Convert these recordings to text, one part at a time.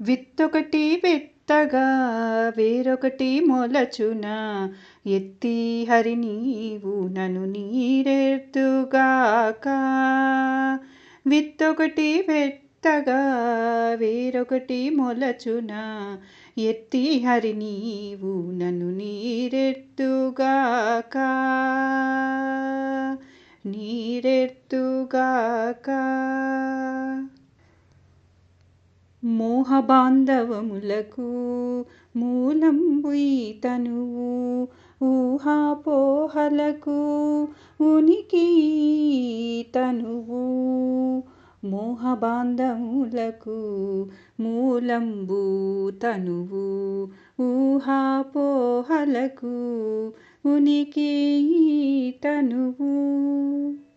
విత్తొకటి విత్తగా వేరొకటి మొలచున. ఎత్తి హరి నీవు నన్ను నీరెత్తుగాక. విత్తొకటి విత్తగా వేరొకటి మొలచున. ఎత్తి హరి నీవు నన్ను నీరెత్తుగాక. నీరెత్తుగాక. మోహబాంధవములకు మూలంబుయి తనువు ఊహాపోహలకు ఉనికి తనువు. మోహబాంధములకు మూలంబు తనువు ఊహాపోహలకు ఉనికి తనువు.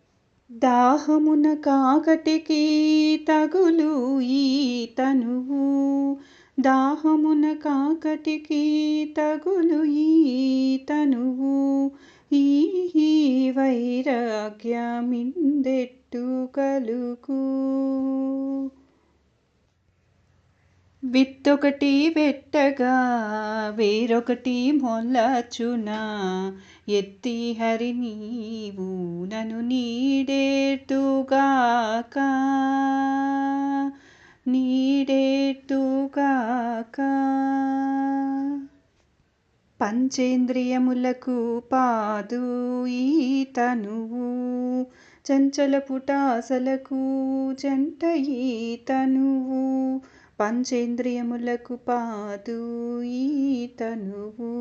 దాహమున కాకటికి తగులు ఈ తనువు. దాహమున కాకటికి తగులు ఈ తనువు. ఈ వైరాగ్యమిందెట్టు కలుగు విత్తొకటి వెట్టగా వేరొకటి మొల్లచునా. ఎత్తి హరి నీవు నను నీడేతుగాక నీడేతుగాక పంచేంద్రియములకు పాదు ఈ తనువు చంచల పుటాసలకు జంట ఈ తనువు పంచేంద్రియములకు పాదు ఈ తనువు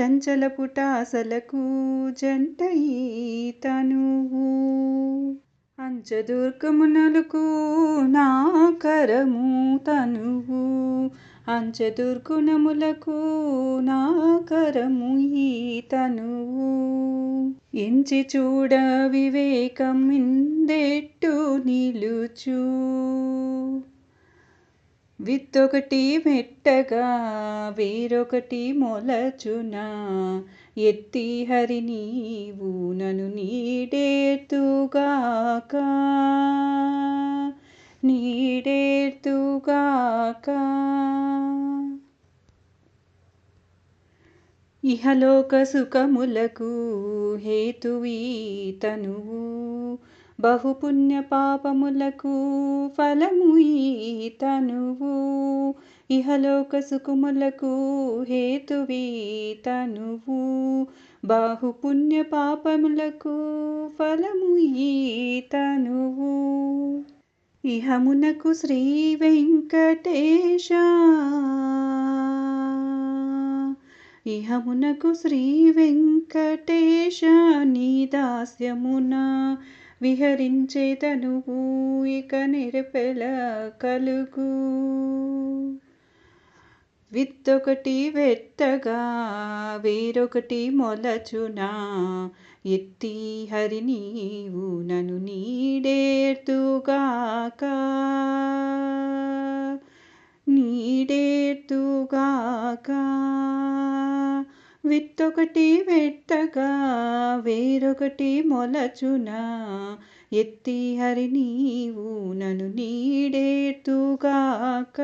చంచల పుటాసలకు జంట ఈ తనువు అంచదుర్గమునలకు నా కరము తనువు. అంచదుర్గుణములకు నా కరము ఈ తనువు ఎంచి చూడ వివేకం ఇందెట్టు నిలుచు. విత్తొకటి మెట్టగా వేరొకటి మొలచున. ఎత్తి హరి నీవు నను నీడేర్తుగాక. నీడేర్తుగాక. ఇహలోక సుఖములకు హేతువీ తనువు బహుపుణ్య పాపములకు ఫలము ఈ తనువు ఇహలోక సుఖములకు హేతువీ తనువు. బాహుపుణ్య పాపములకు ఫలము ఈ తనువు ఇహమునకు శ్రీ వెంకటేశ. ఇహమునకు శ్రీ వెంకటేశ నీ దాస్యమున. విహరించేతనువు ఇక నిరపెల కలుగు. విత్తొకటి వెత్తగా వేరొకటి మొలచునా ఎత్తి హరి నీవు నను నీడేర్తుగాక. నీడేర్తుగాక. విత్తొకటి వెత్తగా వేరొకటి మొలచునా. ఎత్తి హరి నీవు నన్ను నీడేతుగాక